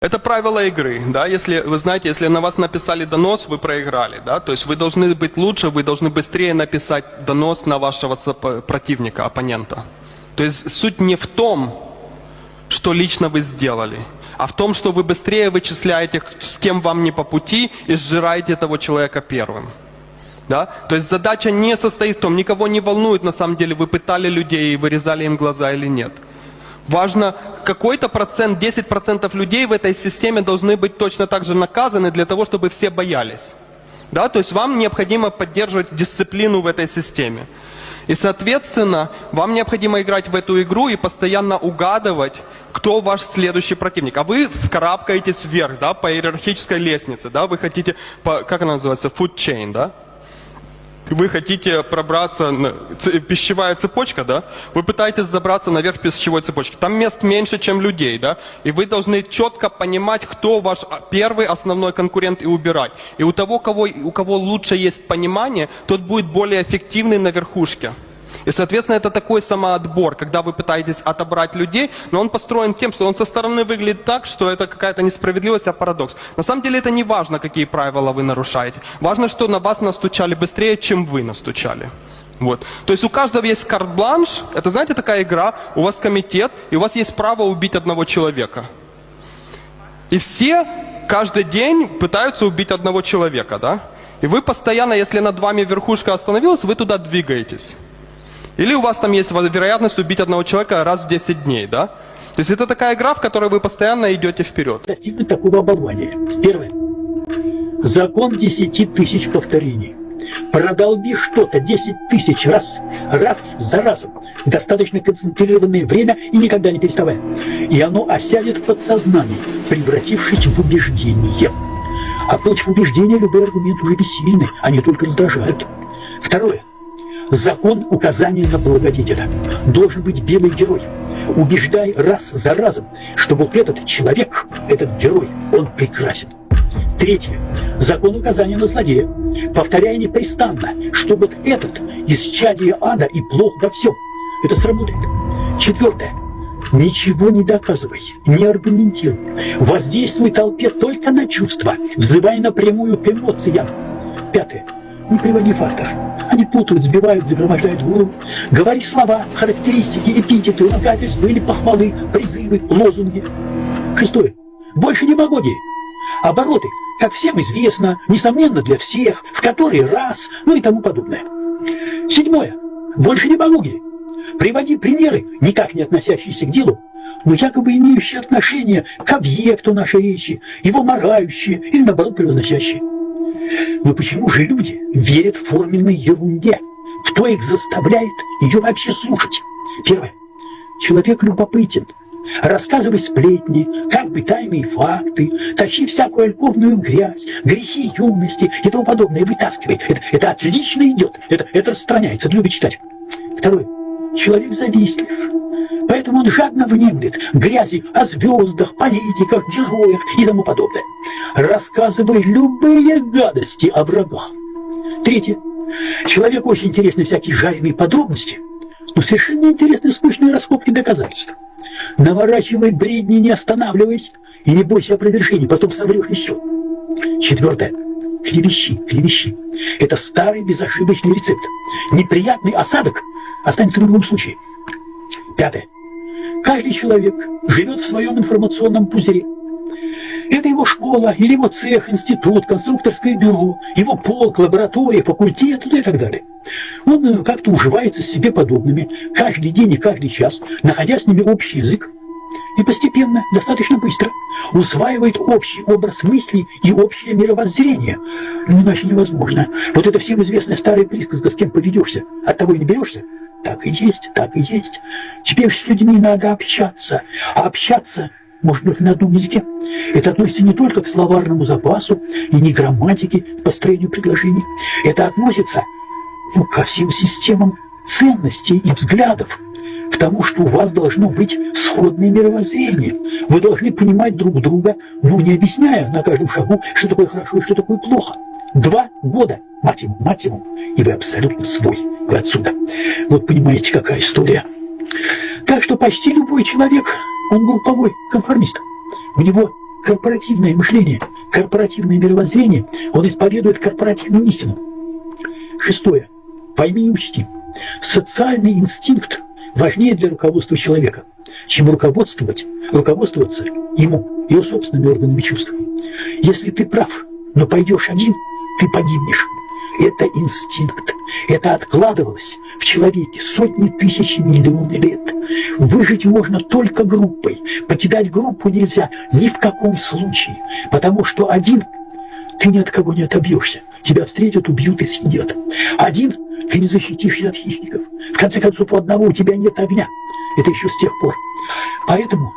Это правило игры, да, если, вы знаете, если на вас написали донос, вы проиграли, да, то есть вы должны быть лучше, вы должны быстрее написать донос на вашего противника, оппонента. То есть суть не в том, что лично вы сделали, а в том, что вы быстрее вычисляете, с кем вам не по пути, и сжираете этого человека первым. Да? То есть задача не состоит в том, никого не волнует на самом деле, вы пытали людей и вырезали им глаза или нет. Важно, какой-то процент, 10% людей в этой системе должны быть точно так же наказаны для того, чтобы все боялись. Да? То есть вам необходимо поддерживать дисциплину в этой системе. И, соответственно, вам необходимо играть в эту игру и постоянно угадывать, кто ваш следующий противник. А вы вкарабкаетесь вверх, да, по иерархической лестнице, да, вы хотите, по, как она называется, food chain, да? Вы хотите пробраться, на- ц- пищевая цепочка, да? Вы пытаетесь забраться наверх пищевой цепочки. Там мест меньше, чем людей, да? И вы должны четко понимать, кто ваш а, первый основной конкурент и убирать. И у того, кого, у кого лучше есть понимание, тот будет более эффективный на верхушке. И, соответственно, это такой самоотбор, когда вы пытаетесь отобрать людей, но он построен тем, что он со стороны выглядит так, что это какая-то несправедливость, а парадокс. На самом деле это не важно, какие правила вы нарушаете. Важно, что на вас настучали быстрее, чем вы настучали. Вот. То есть у каждого есть карт-бланш, это, знаете, такая игра, у вас комитет, и у вас есть право убить одного человека. И все каждый день пытаются убить одного человека, да? И вы постоянно, если над вами верхушка остановилась, вы туда двигаетесь. Или у вас там есть вероятность убить одного человека раз в 10 дней, да? То есть это такая игра, в которой вы постоянно идете вперед. достигнуть такого оболвания. Первое. Закон 10 тысяч повторений. Продолби что-то 10 тысяч раз, раз за разом, достаточно концентрированное время и никогда не переставая. И оно осядет в подсознании, превратившись в убеждение. А против убеждения любой аргумент уже бессильный, они только раздражают. Второе. Закон указания на благодетеля. Должен быть белый герой. Убеждай раз за разом, что вот этот человек, этот герой, он прекрасен. Третье. Закон указания на злодея. Повторяй непрестанно, что вот этот из чадия ада и плох во всем. Это сработает. Четвертое. Ничего не доказывай, не аргументируй. Воздействуй толпе только на чувства, взывай напрямую к эмоциям. Пятое. Не приводи фактов. Они путают, сбивают, загромождают голову. Говори слова, характеристики, эпитеты, ругательства или похвалы, призывы, лозунги. Шестое. Больше демагогии. Обороты, как всем известно, несомненно для всех, в который раз, ну и тому подобное. Седьмое. Больше демагогии. Приводи примеры, никак не относящиеся к делу, но якобы имеющие отношение к объекту нашей речи, его морающие или наоборот превозносящие. Но почему же люди верят в форменной ерунде? Кто их заставляет ее вообще слушать? Первое. Человек любопытен. Рассказывай сплетни, как бы тайные факты, тащи всякую альковную грязь, грехи юности и тому подобное, вытаскивай. Это, это отлично идет, это, это распространяется, это любит читать. Второе. Человек завистлив. Поэтому он жадно внемлет грязи о звездах, политиках, героях и тому подобное. Рассказывай любые гадости о врагах. Третье. Человеку очень интересны всякие жареные подробности, но совершенно интересны скучные раскопки доказательств. Наворачивай бредни, не останавливаясь, и не бойся опровержений, потом соврешь еще. Четвертое. Клевещи, клевещи. Это старый безошибочный рецепт. Неприятный осадок останется в любом случае. Пятое. Каждый человек живет в своем информационном пузыре. Это его школа, или его цех, институт, конструкторское бюро, его полк, лаборатория, факультет ну и так далее. Он э, как-то уживается с себе подобными каждый день и каждый час, находя с ними общий язык. И постепенно, достаточно быстро, усваивает общий образ мыслей и общее мировоззрение. Ну, иначе невозможно. Вот это всем известная старая присказка, с кем поведешься, от того и не берешься. Так и есть, так и есть. Теперь с людьми надо общаться. А общаться можно только на одном языке. Это относится не только к словарному запасу и не грамматике, построению предложений. Это относится ну, ко всем системам ценностей и взглядов, к тому, что у вас должно быть сходное мировоззрение. Вы должны понимать друг друга, ну, не объясняя на каждом шагу, что такое хорошо и что такое плохо. Два года, максимум, максимум, и вы абсолютно свой. Вы отсюда. Вот понимаете, какая история. Так что почти любой человек, он групповой конформист. У него корпоративное мышление, корпоративное мировоззрение, он исповедует корпоративную истину. Шестое. Пойми и учти. Социальный инстинкт важнее для руководства человека, чем руководствовать, руководствоваться ему, его собственными органами чувств. Если ты прав, но пойдешь один, ты погибнешь. Это инстинкт. Это откладывалось в человеке сотни тысяч миллионов лет. Выжить можно только группой. Покидать группу нельзя ни в каком случае, потому что один ты ни от кого не отобьешься. Тебя встретят, убьют и съедят. Один ты не защитишься от хищников. В конце концов, у одного у тебя нет огня. Это еще с тех пор. Поэтому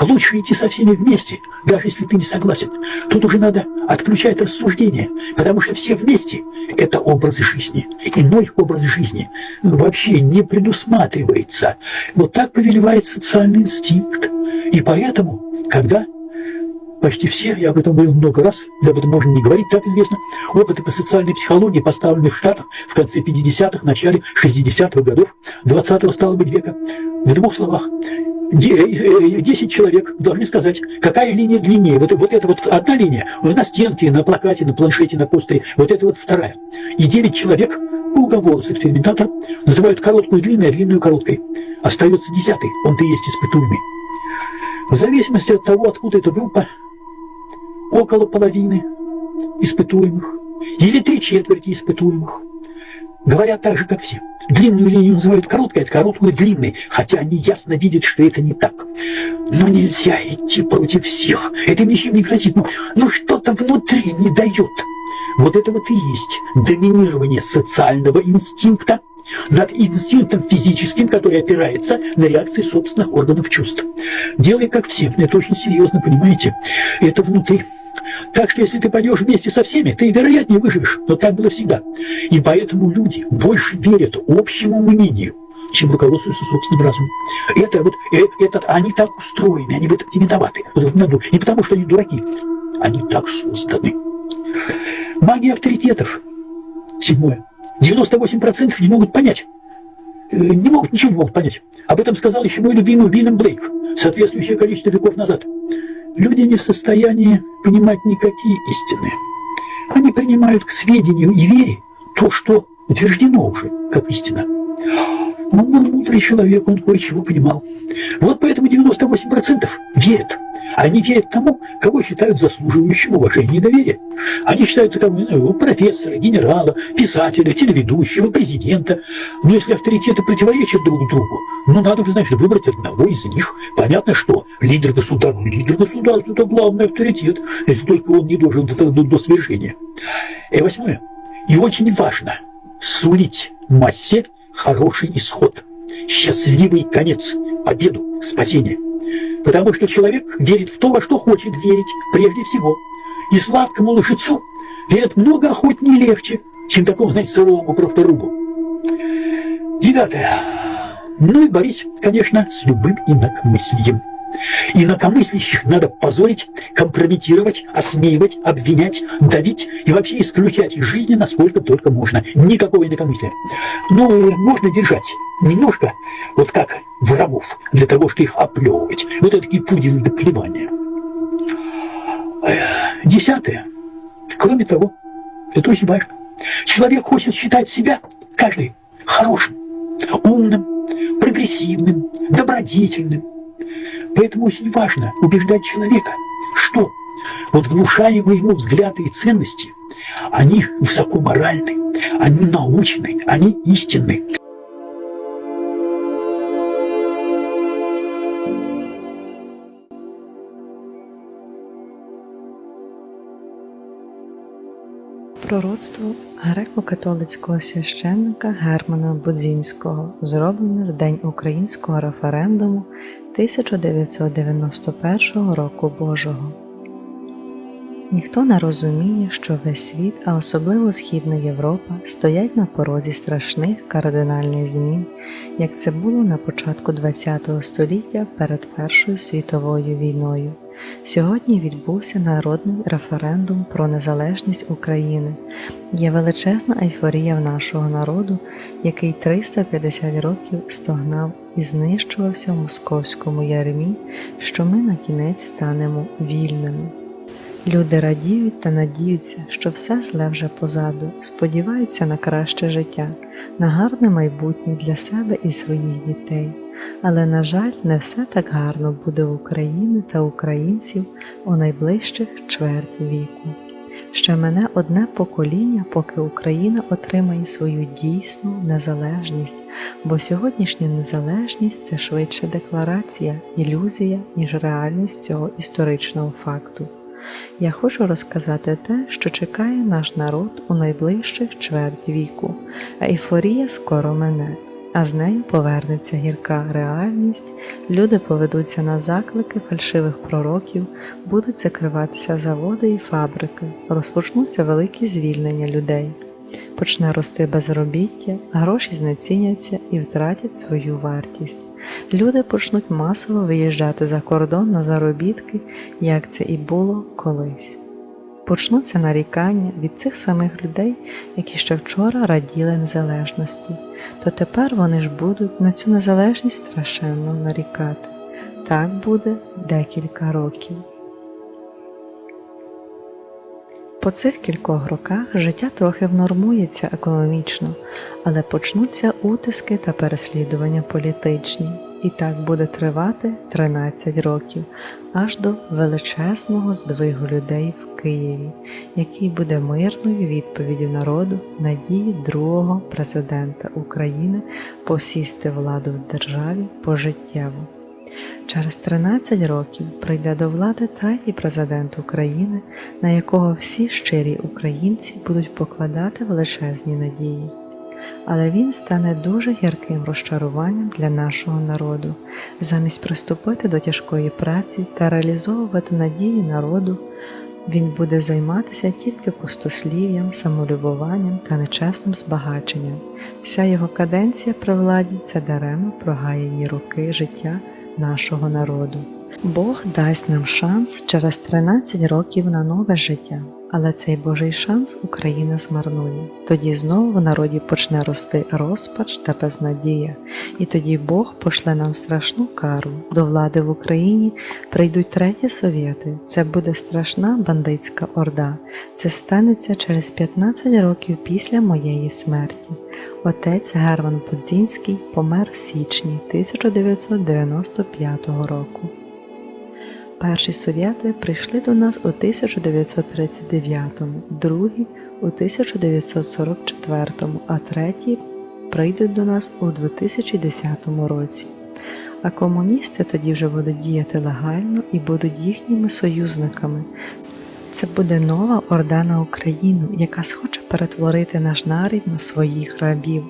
лучше идти со всеми вместе, даже если ты не согласен. Тут уже надо отключать рассуждение, потому что все вместе – это образ жизни. Иной образ жизни вообще не предусматривается. Вот так повелевает социальный инстинкт. И поэтому, когда Почти все, я об этом говорил много раз, об этом можно не говорить, так известно, опыты по социальной психологии, поставленные в Штатах в конце 50-х, начале 60-х годов 20-го, стало быть, века. В двух словах, 10 человек должны сказать, какая линия длиннее. Вот, вот это вот одна линия, на стенке, на плакате, на планшете, на постере, вот это вот вторая. И 9 человек по уговору с называют короткую длинной, а длинную короткой. Остается десятый, он-то и есть испытуемый. В зависимости от того, откуда эта группа, около половины испытуемых или три четверти испытуемых говорят так же, как все. Длинную линию называют короткой, а короткую длинной, хотя они ясно видят, что это не так. Но нельзя идти против всех. Это ничем не грозит. Но, но что-то внутри не дает. Вот это вот и есть доминирование социального инстинкта над инстинктом физическим, который опирается на реакции собственных органов чувств. Делай как все. Это очень серьезно, понимаете? Это внутри. Так что если ты пойдешь вместе со всеми, ты, вероятнее, выживешь. Но так было всегда. И поэтому люди больше верят общему мнению, чем руководствуются собственным разумом. Это вот, э, этот, они так устроены, они в этом не виноваты. Не потому, что они дураки. Они так созданы. Магия авторитетов. Седьмое. 98% не могут понять. Э, Не могут, ничего не могут понять. Об этом сказал еще мой любимый Уильям Блейк, соответствующее количество веков назад. Люди не в состоянии понимать никакие истины. Они принимают к сведению и вере то, что утверждено уже как истина. Он был мудрый человек, он кое-чего понимал. Вот поэтому 98% верят. Они верят тому, кого считают заслуживающим уважения и доверия. Они считают таковым ну, профессора, генерала, писателя, телеведущего, президента. Но если авторитеты противоречат друг другу, ну надо же, значит, выбрать одного из них. Понятно, что лидер государства, лидер государства – это главный авторитет, если только он не должен до, до, до свержения. И восьмое. И очень важно сулить массе хороший исход, счастливый конец, победу, спасение. Потому что человек верит в то, во что хочет верить прежде всего. И сладкому лжецу верят много охотнее и легче, чем такому, знаете, сырому правдорубу. Девятое. Ну и борись, конечно, с любым инакомыслием. Инакомыслящих надо позорить, компрометировать, осмеивать, обвинять, давить и вообще исключать из жизни, насколько только можно. Никакого инакомыслия. Но можно держать немножко, вот как врагов, для того, чтобы их оплевывать. Вот это такие пудели до плевания. Десятое. Кроме того, это очень важно. Человек хочет считать себя, каждый, хорошим, умным, прогрессивным, добродетельным. Поэтому очень важно убеждать человека, что вот внушаемые ему взгляды и ценности, они высокоморальны, они научны, они истинны. Пророцтво греко-католицького священника Германа Будзінського, зроблене в день українського референдуму 1991 року Божого. Ніхто не розуміє, що весь світ, а особливо Східна Європа, стоять на порозі страшних кардинальних змін, як це було на початку ХХ століття перед Першою світовою війною. Сьогодні відбувся народний референдум про незалежність України. Є величезна ейфорія в нашого народу, який 350 років стогнав і знищувався в московському ярмі, що ми на кінець станемо вільними. Люди радіють та надіються, що все зле вже позаду, сподіваються на краще життя, на гарне майбутнє для себе і своїх дітей. Але, на жаль, не все так гарно буде в Україні та українців у найближчих чверть віку. Ще мене одне покоління, поки Україна отримає свою дійсну незалежність, бо сьогоднішня незалежність це швидше декларація, ілюзія, ніж реальність цього історичного факту. Я хочу розказати те, що чекає наш народ у найближчих чверть віку, ейфорія скоро мене, а з нею повернеться гірка реальність, люди поведуться на заклики фальшивих пророків, будуть закриватися заводи і фабрики, розпочнуться великі звільнення людей. Почне рости безробіття, гроші знеціняться і втратять свою вартість. Люди почнуть масово виїжджати за кордон на заробітки, як це і було колись. Почнуться нарікання від цих самих людей, які ще вчора раділи незалежності, то тепер вони ж будуть на цю незалежність страшенно нарікати. Так буде декілька років. По цих кількох роках життя трохи внормується економічно, але почнуться утиски та переслідування політичні, і так буде тривати 13 років, аж до величезного здвигу людей в Києві, який буде мирною відповіддю народу надії другого президента України посісти владу в державі пожиттєво. Через 13 років прийде до влади третій президент України, на якого всі щирі українці будуть покладати величезні надії. Але він стане дуже гірким розчаруванням для нашого народу. Замість приступити до тяжкої праці та реалізовувати надії народу, він буде займатися тільки пустослів'ям, самолюбуванням та нечесним збагаченням. Вся його каденція при владі це даремно прогаяні роки життя нашого народу. Бог дасть нам шанс через 13 років на нове життя, але цей Божий шанс Україна змарнує. Тоді знову в народі почне рости розпач та безнадія, і тоді Бог пошле нам страшну кару. До влади в Україні прийдуть треті совєти. Це буде страшна бандитська орда. Це станеться через 15 років після моєї смерті. Отець Герман Подзінський помер в січні 1995 року. Перші совєти прийшли до нас у 1939-му, другі у 1944-му, а треті прийдуть до нас у 2010 році. А комуністи тоді вже будуть діяти легально і будуть їхніми союзниками. Це буде нова орда на Україну, яка схоче перетворити наш нарід на своїх рабів.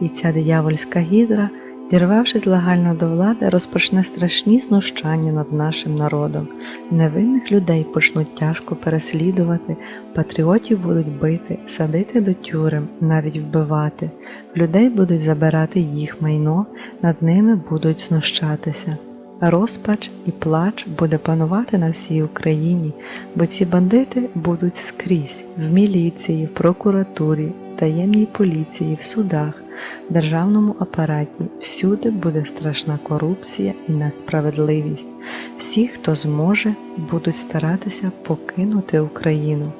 І ця диявольська гідра, дірвавшись легально до влади, розпочне страшні знущання над нашим народом. Невинних людей почнуть тяжко переслідувати, патріотів будуть бити, садити до тюрем, навіть вбивати. Людей будуть забирати їх майно, над ними будуть знущатися. Розпач і плач буде панувати на всій Україні, бо ці бандити будуть скрізь в міліції, в прокуратурі, в таємній поліції, в судах, державному апараті. Всюди буде страшна корупція і несправедливість. Всі, хто зможе, будуть старатися покинути Україну.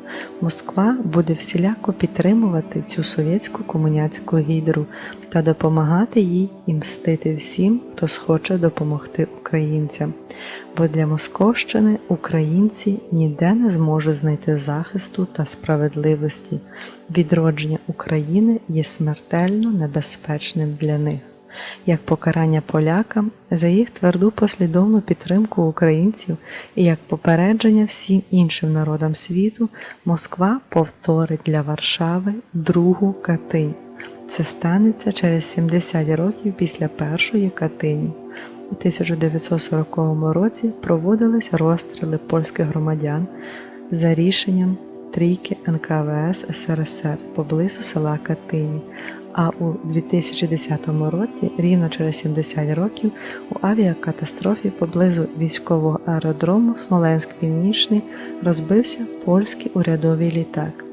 Москва буде всіляко підтримувати цю совєтську комуняцьку гідру та допомагати їй і мстити всім, хто схоче допомогти українцям. Бо для Московщини українці ніде не зможуть знайти захисту та справедливості. Відродження України є смертельно небезпечним для них. Як покарання полякам за їх тверду послідовну підтримку українців і як попередження всім іншим народам світу, Москва повторить для Варшави другу Катинь. Це станеться через 70 років після першої Катині. У 1940 році проводились розстріли польських громадян, за рішенням трійки НКВС СРСР поблизу села Катині. А у 2010 році, рівно через 70 років, у авіакатастрофі поблизу військового аеродрому Смоленськ Північний розбився польський урядовий літак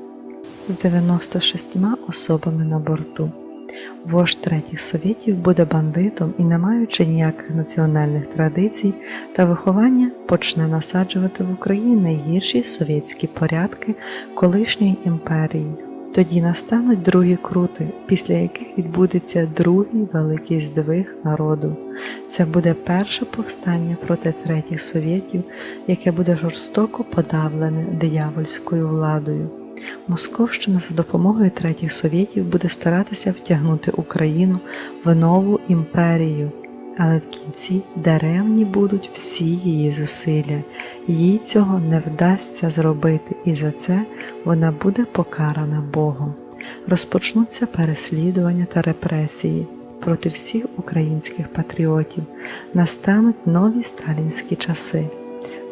з 96 особами на борту. Вождь третіх совєтів буде бандитом і, не маючи ніяких національних традицій та виховання, почне насаджувати в Україні найгірші совєтські порядки колишньої імперії. Тоді настануть другі крути, після яких відбудеться другий великий здвиг народу. Це буде перше повстання проти третіх совєтів, яке буде жорстоко подавлене диявольською владою. Московщина за допомогою третіх совєтів буде старатися втягнути Україну в нову імперію, але в кінці даремні будуть всі її зусилля. Їй цього не вдасться зробити, і за це вона буде покарана Богом. Розпочнуться переслідування та репресії проти всіх українських патріотів, настануть нові сталінські часи.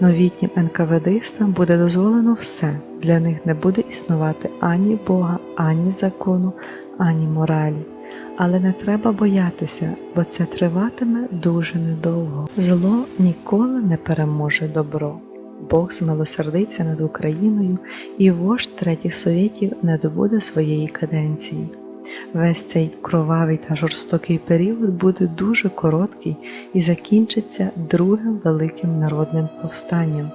Новітнім НКВДистам буде дозволено все, для них не буде існувати ані Бога, ані закону, ані моралі. Але не треба боятися, бо це триватиме дуже недовго. Зло ніколи не переможе добро. Бог змилосердиться над Україною, і вождь третіх совєтів не добуде своєї каденції. Весь цей кровавий та жорстокий період буде дуже короткий і закінчиться другим великим народним повстанням.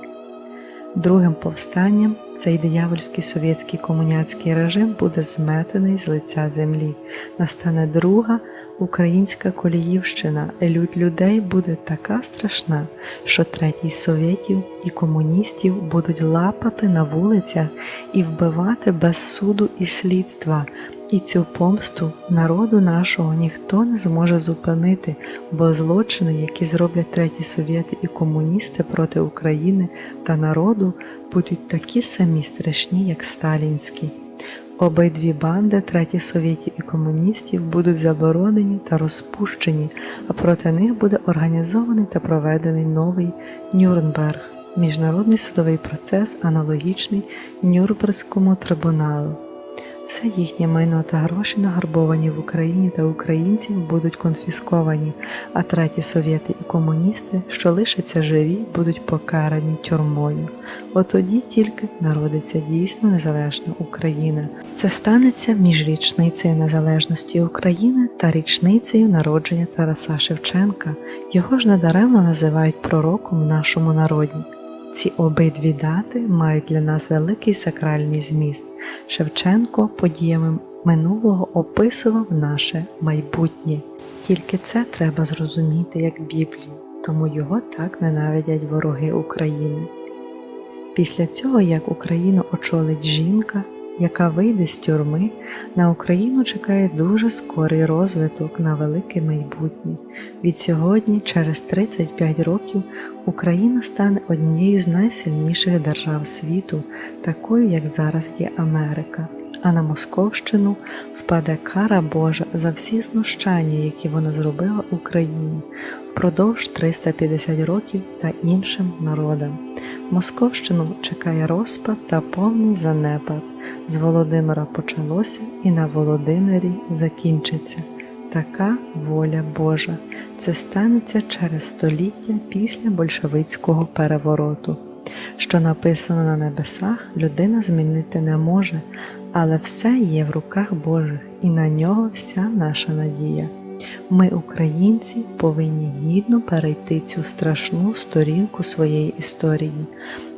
Другим повстанням цей диявольський совєтський комуняцький режим буде зметений з лиця землі. Настане друга українська коліївщина, лють людей буде така страшна, що третій совєтів і комуністів будуть лапати на вулицях і вбивати без суду і слідства. І цю помсту народу нашого ніхто не зможе зупинити, бо злочини, які зроблять треті совєти і комуністи проти України та народу, будуть такі самі страшні, як сталінські. Обидві банди треті совєтів і комуністів будуть заборонені та розпущені, а проти них буде організований та проведений новий Нюрнберг, міжнародний судовий процес, аналогічний Нюрнберзькому трибуналу. Все їхнє майно та гроші, нагарбовані в Україні та українців, будуть конфісковані, а треті совєти і комуністи, що лишаться живі, будуть покарані тюрмою. От тоді тільки народиться дійсно незалежна Україна. Це станеться між річницею незалежності України та річницею народження Тараса Шевченка. Його ж недаремно називають пророком в нашому народі. Ці обидві дати мають для нас великий сакральний зміст. Шевченко подіями минулого описував наше майбутнє. Тільки це треба зрозуміти як Біблію, тому його так ненавидять вороги України. Після цього, як Україну очолить жінка, яка вийде з тюрми, на Україну чекає дуже скорий розвиток на велике майбутнє. Від сьогодні, через 35 років, Україна стане однією з найсильніших держав світу, такою, як зараз є Америка. А на Московщину впаде кара Божа за всі знущання, які вона зробила Україні впродовж 350 років та іншим народам. Московщину чекає розпад та повний занепад. З Володимира почалося і на Володимирі закінчиться. Така воля Божа. Це станеться через століття після большевицького перевороту. Що написано на небесах, людина змінити не може, але все є в руках Божих, і на нього вся наша надія. Ми, українці, повинні гідно перейти цю страшну сторінку своєї історії,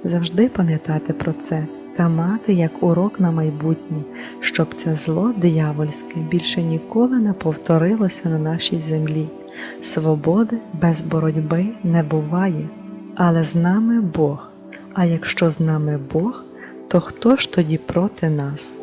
завжди пам'ятати про це та мати як урок на майбутнє, щоб це зло диявольське більше ніколи не повторилося на нашій землі. Свободи без боротьби не буває, але з нами Бог. А якщо з нами Бог, то хто ж тоді проти нас?